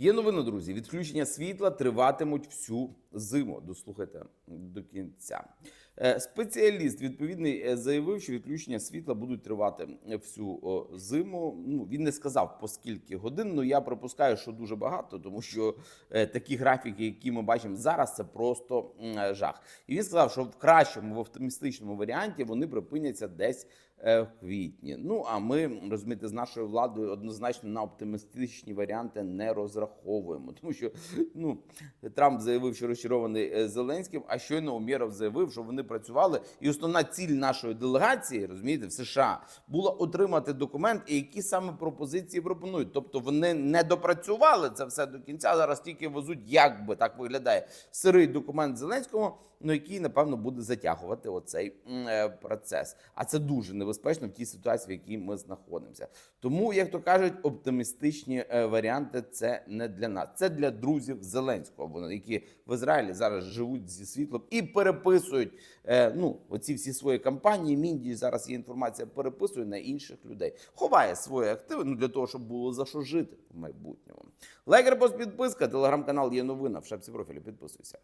Є новина, друзі. Відключення світла триватимуть всю зиму. Дослухайте до кінця. Е, Спеціаліст відповідний е, заявив, що відключення світла будуть тривати всю зиму. Ну він не сказав по скільки годин. Ну я припускаю, що дуже багато, тому що е, такі графіки, які ми бачимо зараз, це просто е, жах. І він сказав, що в кращому, в оптимістичному варіанті вони припиняться десь е, в квітні. Ну а ми розумієте, з нашою владою однозначно на оптимістичні варіанти не розраховуємо, тому що ну Трамп заявив, що розчарований е, Зеленським, а щойно Умєров заявив, що вони працювали. І основна ціль нашої делегації, розумієте, в США була отримати документ, і які саме пропозиції пропонують. Тобто вони не допрацювали це все до кінця. Зараз тільки везуть, як би так виглядає сирий документ Зеленського, ну який напевно буде затягувати оцей е, процес. А це дуже небезпечно в тій ситуації, в якій ми знаходимося. Тому, як то кажуть, оптимістичні е, варіанти це не для нас, це для друзів Зеленського. Вони які в Ізраїлі зараз живуть зі світлом і переписують ну оці всі свої кампанії. Міндії зараз є інформація, переписує на інших людей, ховає свої активи ну для того, щоб було за що жити в майбутньому. Лайк, підписка, телеграм-канал є новина в шапці профілі. Підписуйся.